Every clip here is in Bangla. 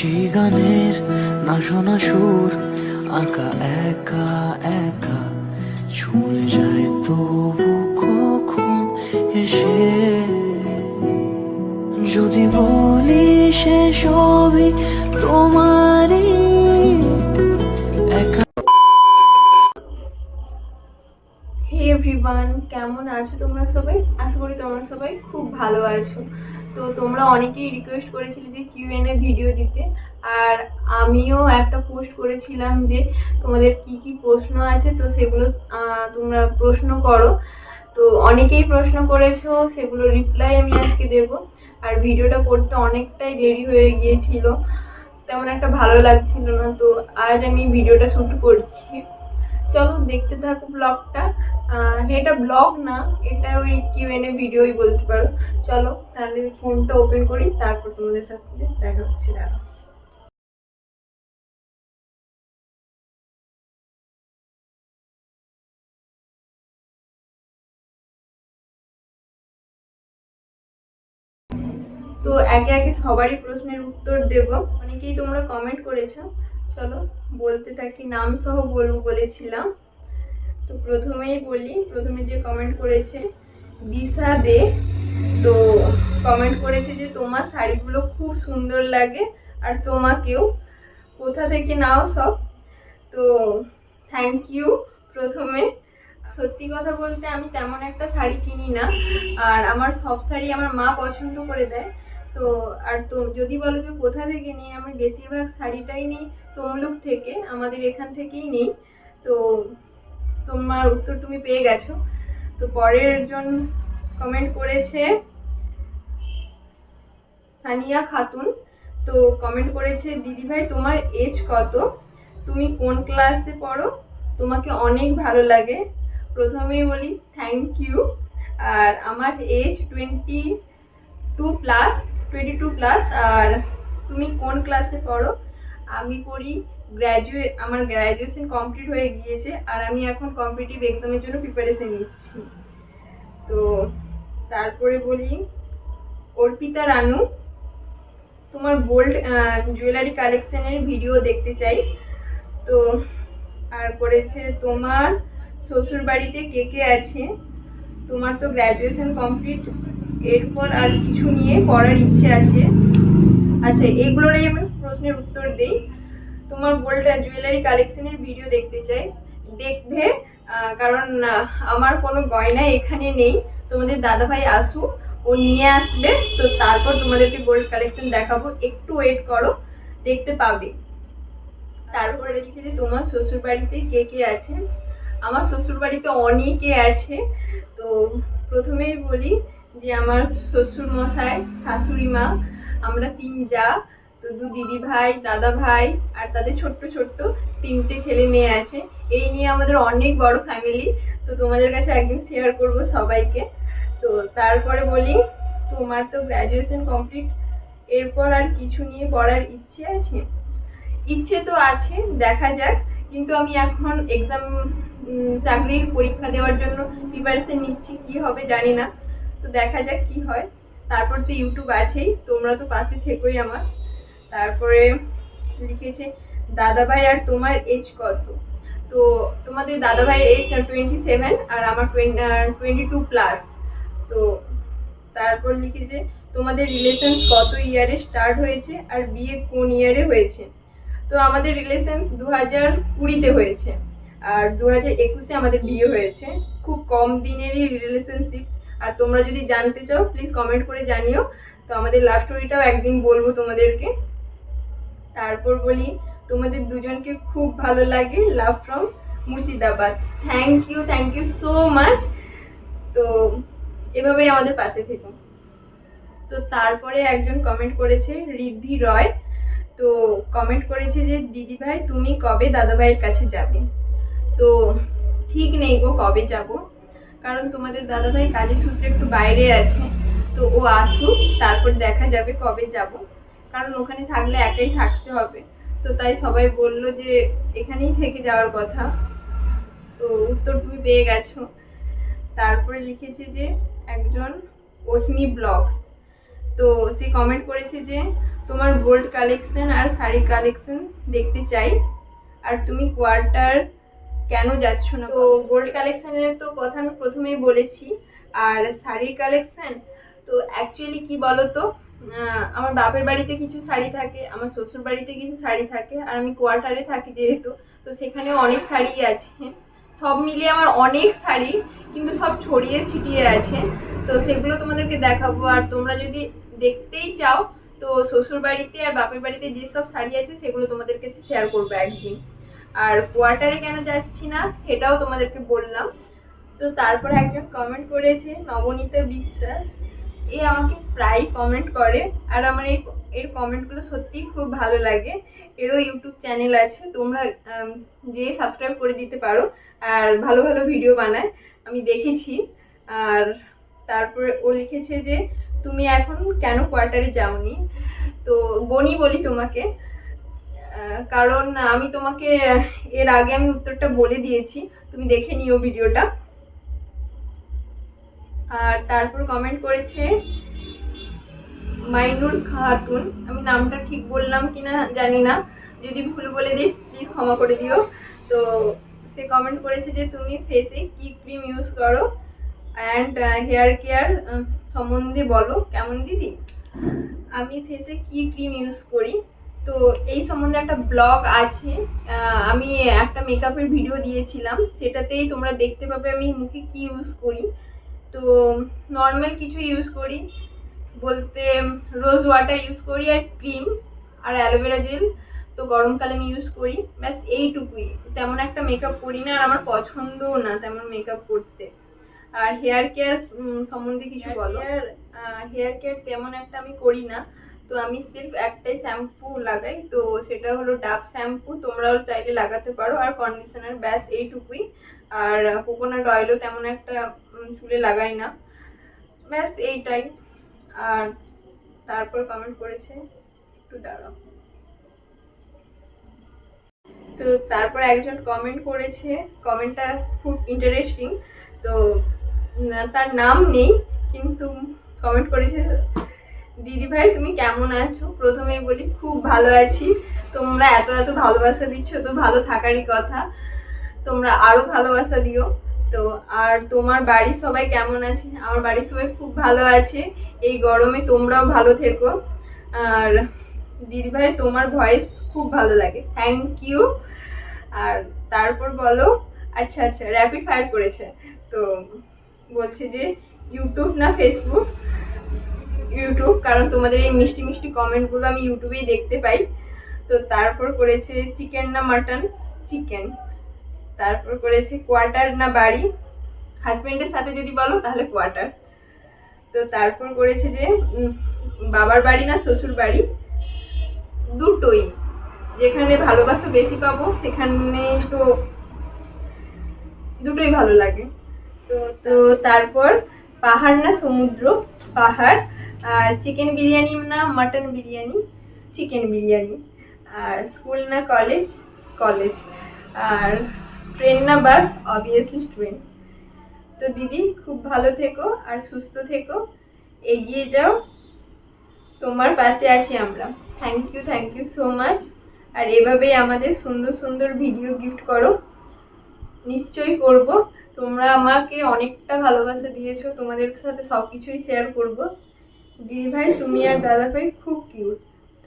সেই গানের, না শোনা সুর, আঁকা, একা একা। ছুঁয়ে যায় তবু কখন এসে যদি বলি সে সবই তোমারই এভরিওয়ান, কেমন আছো তোমরা সবাই? আশা করি তোমরা সবাই খুব ভালো আছো। তো তোমরা অনেকেই রিকোয়েস্ট করেছিলে যে কিউএনএ ভিডিও দিতে। আর আমিও একটা পোস্ট করেছিলাম যে তোমাদের কি কি প্রশ্ন আছে, তো সেগুলো তোমরা প্রশ্ন করো। তো অনেকেই প্রশ্ন করেছ, সেগুলো রিপ্লাই আমি আজকে দেব। আর ভিডিওটা করতে অনেকটাই দেরি হয়ে গিয়েছিল। তেমন একটা ভালো লাগছিল না, তো আজ আমি ভিডিওটা শ্যুট করছি। চলো দেখতে থাকো ব্লগটা এটা ব্লগ না এটা ওই কিউ এন এ ভিডিওই বলতে পারো। চলো, তাহলে ফোনটা ওপেন করি, তারপর তোমাদের সাথে দেখা হচ্ছে দাঁড়া তো একে একে সবারই প্রশ্নের উত্তর দেব। অনেকেই তোমরা কমেন্ট করেছ। চলো, বলতে থাকি নাম সহ বলব বলেছিলাম। তো প্রথমেই বলি, প্রথমে যে কমেন্ট করেছে দিশা দে, তো কমেন্ট করেছে যে তোমার শাড়িগুলো খুব সুন্দর লাগে আর তোমাকেও। কোথা থেকে নাও সব? তো থ্যাংক ইউ প্রথমে। সত্যি কথা বলতে আমি তেমন একটা শাড়ি কিনি না, আর আমার সব শাড়ি আমার মা পছন্দ করে দেয়। তো আর তো যদি বলো যে কোথা থেকে নিই, আমি বেশিরভাগ শাড়িটাই নিই, তমলুক থেকে, আমাদের এখান থেকেই নেই। তো তোমার উত্তর তুমি পেয়ে গেছো। তো পরের জন কমেন্ট করেছে, সানিয়া খাতুন। তো কমেন্ট করেছে দিদিভাই তোমার এজ কত? তুমি কোন ক্লাসে পড়ো? তোমাকে অনেক ভালো লাগে। প্রথমেই বলি থ্যাংক ইউ আর আমার age twenty two plus twenty two plus আর তুমি কোন ক্লাসে পড়ো? আমি পড়ি গ্র্যাজুয়েট আমার গ্র্যাজুয়েশন কমপ্লিট হয়ে গিয়েছে আর আমি এখন কম্পিটিটিভ এক্সামের জন্য প্রিপারেশন নিচ্ছি। তো তারপরে বলি, অর্পিতা রানু, তোমার গোল্ড জুয়েলারি কালেকশনের ভিডিও দেখতে চাই। তো আর করেছে তোমার শ্বশুর বাড়িতে কে কে আছে? তোমার তো গ্র্যাজুয়েশন কমপ্লিট এরপর আর কিছু নিয়ে পড়ার ইচ্ছে আছে। আচ্ছা এগুলোরই আমি প্রশ্নের উত্তর দিই। তোমার গোল্ড জুয়েলারি কালেকশনের ভিডিও দেখতে চাই। দেখবে কারণ আমার কোনো গয়না এখানে নেই। তোমাদের দাদাভাই আসুক, ও নিয়ে আসবে, তো তারপর তোমাদেরকে গোল্ড কালেকশন দেখাবো। একটু ওয়েট করো, দেখতে পাবে। তারপরে লিখেছে যে তোমার শ্বশুর বাড়িতে কে কে আছে? আমার শ্বশুর বাড়িতে অনেকে আছে। তো প্রথমেই বলি যে আমার শ্বশুর মশাই শাশুড়ি মা আমরা তিন যা। দু দিদি ভাই, দাদা ভাই আর তাদের ছোট্ট ছোট্ট তিনটে ছেলে মেয়ে আছে। এই নিয়ে আমাদের অনেক বড় ফ্যামিলি তো তোমাদের কাছে একদিন শেয়ার করব সবাইকে। তো তারপরে বলি, তোমার তো গ্র্যাজুয়েশন কমপ্লিট এরপর আর কিছু নিয়ে পড়ার ইচ্ছে আছে? ইচ্ছে তো আছে, দেখা যাক। কিন্তু আমি এখন এক্সাম চাকরির পরীক্ষা দেওয়ার জন্য প্রিপারেশন নিচ্ছি, কি হবে জানি না। তো দেখা যাক কি হয়। তারপর তো ইউটিউব আছেই, তোমরা তো পাশে থেকোই আমার। তারপরে লিখেছে, দাদাভাই, আর তোমার এজ কত? তো তোমাদের দাদাভাইয়ের এজ টোয়েন্টি সেভেন আর আমার টোয়েন্টি টু প্লাস তো তারপর লিখেছে, তোমাদের রিলেশন কত ইয়ারে স্টার্ট হয়েছে আর বিয়ে কোন ইয়ারে হয়েছে? তো আমাদের রিলেশন দু হাজার কুড়িতে হয়েছে আর দু হাজার একুশে আমাদের বিয়ে হয়েছে। খুব কম দিনেরই রিলেশনশিপ আর তোমরা যদি জানতে চাও প্লিজ কমেন্ট করে জানিও। তো আমাদের লাভ স্টোরিটাও একদিন বলব তোমাদেরকে। তারপর বলি, তোমাদের দুজনকে খুব ভালো লাগে love from Murshidabad. Thank you thank you so much তো, এভাবেই আমাদের পাশে থেকো। তো তারপরে একজন কমেন্ট করেছে রিদ্ধি রয়। তো কমেন্ট করেছে যে, দিদি ভাই, তুমি কবে দাদাভাইয়ের কাছে যাবে? তো ঠিক নেই গো, কবে যাব। কারণ তোমাদের দাদাভাই কাজের সূত্রে একটু বাইরে আছে। তো ও আসুক, তারপর দেখা যাবে কবে যাব। কারণ ওখানে থাকলে একাই থাকতে হবে। তো তাই সবাই বলল যে, এখানেই থেকে যাওয়ার কথা। তো উত্তর তুমি পেয়ে গেছো। তারপরে লিখেছে যে, একজন অসমি ব্লগস। তো সে কমেন্ট করেছে যে, তোমার গোল্ড কালেকশন আর শাড়ি কালেকশন দেখতে চাই। আর তুমি কোয়ার্টার কেন যাচ্ছ না? তো গোল্ড কালেকশনের তো কথা আমি প্রথমেই বলেছি। আর শাড়ির কালেকশন তো অ্যাকচুয়ালি কি বলো তো আমার বাপের বাড়িতে কিছু শাড়ি থাকে, আমার শ্বশুর বাড়িতে কিছু শাড়ি থাকে, আর আমি কোয়ার্টারে থাকি যেহেতু, তো সেখানেও অনেক শাড়ি আছে। সব মিলিয়ে আমার অনেক শাড়ি, কিন্তু সব ছড়িয়ে ছিটিয়ে আছে। তো সেগুলো তোমাদেরকে দেখাবো। আর তোমরা যদি দেখতেই চাও, তো শ্বশুর বাড়িতে আর বাপের বাড়িতে যেসব শাড়ি আছে, সেগুলো তোমাদের কাছে শেয়ার করব একদিন। আর কোয়ার্টারে কেন যাচ্ছি না, সেটাও তোমাদেরকে বললাম। তো তারপর একজন কমেন্ট করেছে, নবনীতা বিশ্বাস। এ আমাকে প্রায় কমেন্ট করে, আর আমার এই এর কমেন্টগুলো সত্যিই খুব ভালো লাগে। এরও ইউটিউব চ্যানেল আছে, তোমরা যে সাবস্ক্রাইব করে দিতে পারো, আর ভালো ভালো ভিডিও বানায়, আমি দেখেছি। আর তারপরে ও লিখেছে যে, তুমি এখন কেন কোয়ার্টারে যাওনি? তো বনি বলি তোমাকে কারণ আমি তোমাকে, এর আগে আমি উত্তরটা বলে দিয়েছি, তুমি দেখে নিও ভিডিওটা আর তারপর কমেন্ট করেছে মাইনুর খাতুন। আমি নামটা ঠিক বললাম কিনা জানি না। যদি ভুল বলে দিই প্লিজ ক্ষমা করে দিও। তো সে কমেন্ট করেছে যে, তুমি ফেসে কি ক্রিম ইউজ করো? অ্যান্ড হেয়ার কেয়ার সম্বন্ধে বলো। কেমন দিদি? আমি ফেসে কি ক্রিম ইউজ করি? তো এই সম্বন্ধে একটা ব্লগ আছে। আমি একটা মেকআপের ভিডিও দিয়েছিলাম। সেটাতেই তোমরা দেখতে পাবে আমি মুখে কি ইউজ করি। তো নর্মাল কিছু ইউজ করি। বলতে রোজ ওয়াটার ইউজ করি আর ক্রিম আর অ্যালোভেরা জেল তো গরমকালে আমি ইউজ করি। ব্যাস এইটুকুই। তেমন একটা মেকআপ করি না আর আমার পছন্দও না তেমন মেকআপ করতে। আর হেয়ার কেয়ার সম্বন্ধে কিছু বলো? হেয়ার কেয়ার তেমন একটা আমি করি না। তো আমি সির্ফ একটাই শ্যাম্পু লাগাই। তো সেটা হলো ডাব শ্যাম্পু তোমরাও চাইলে লাগাতে পারো। আর কন্ডিশনার ব্যাস এইটুকুই। আর কোকোনাট অয়েলও তেমন একটা উম, চুলে লাগাই না। ব্যাস এইটাই। আর তারপর কমেন্ট করেছে একটু দাঁড়াও। তো তারপর একজন কমেন্ট করেছে কমেন্টটা খুব ইন্টারেস্টিং তো তার নাম নেই কিন্তু কমেন্ট করেছে দিদি ভাই তুমি কেমন আছো? প্রথমেই বলি খুব ভালো আছি। তোমরা এত এত ভালোবাসা দিচ্ছ তো ভালো থাকারই কথা। তোমরা আরও ভালোবাসা দিও। তো আর তোমার বাড়ির সবাই কেমন আছে? আমার বাড়ির সবাই খুব ভালো আছে। এই গরমে তোমরাও ভালো থেকো। আর দিদি ভাই তোমার ভয়েস খুব ভালো লাগে। থ্যাংক ইউ আর তারপর বলো আচ্ছা আচ্ছা র্যাপিড ফায়ার করেছে। তো বলছে যে ইউটিউব না ফেসবুক ইউটিউব কারণ তোমাদের এই মিষ্টি মিষ্টি কমেন্টগুলো আমি ইউটিউবেই দেখতে পাই। তো তারপর করেছে চিকেন না মাটন চিকেন তারপর করেছে কোয়ার্টার না বাড়ি। হাজবেন্ডের সাথে যদি বলো তাহলে কোয়ার্টার তো তারপর করেছে যে বাবার বাড়ি না শ্বশুর বাড়ি। দুটোই। যেখানে ভালোবাসা বেশি পাবো, সেখানে তো দুটোই ভালো লাগে। তো তো তারপর পাহাড় না সমুদ্র, পাহাড়। আর চিকেন বিরিয়ানি না মাটন বিরিয়ানি চিকেন বিরিয়ানি। আর স্কুল না কলেজ কলেজ আর ট্রেন না বাস অবভিয়াসলি ট্রেন তো দিদি, খুব ভালো থেকো আর সুস্থ থেকো। এগিয়ে যাও। তোমার পাশে আছি আমরা। Thank you thank you so much আর এভাবেই আমাদের সুন্দর সুন্দর ভিডিও গিফট করো। নিশ্চয়ই করব। তোমরা আমাকে অনেকটা ভালোবাসা দিয়েছ। তোমাদের সাথে সব কিছুই শেয়ার করব। দিদি ভাই, তুমি আর দাদা ভাই খুব cute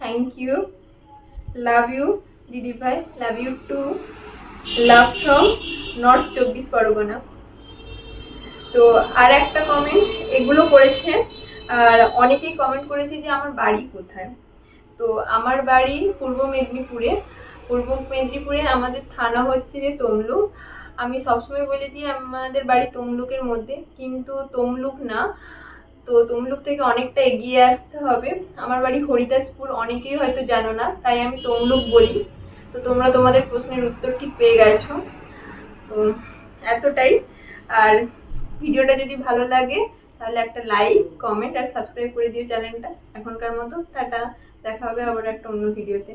thank you love you দিদি ভাই love you too love from north চব্বিশ পরগনা। তো আর একটা কমেন্ট এগুলো করেছে, আর অনেকেই কমেন্ট করেছে যে আমার বাড়ি কোথায়। তো আমার বাড়ি পূর্ব মেদিনীপুরে। পূর্ব মেদিনীপুরে আমাদের থানা হচ্ছে যে তমলুক। আমি সবসময় বলি যে আমাদের বাড়ি তমলুকের মধ্যে। কিন্তু তমলুক না, তো তমলুক থেকে অনেকটা এগিয়ে আসতে হবে। আমার বাড়ি হরিদাসপুর, অনেকেই হয়তো জানো না, তাই আমি তমলুক বলি। তো তোমরা তোমাদের প্রশ্নের উত্তর ঠিক পেয়ে গেছো। তো এতটাই। আর ভিডিওটা যদি ভালো লাগে, তাহলে একটা লাইক কমেন্ট আর সাবস্ক্রাইব করে দিও চ্যানেলটা। এখনকার মতো, টাটা। দেখা হবে আবার একটা অন্য ভিডিওতে।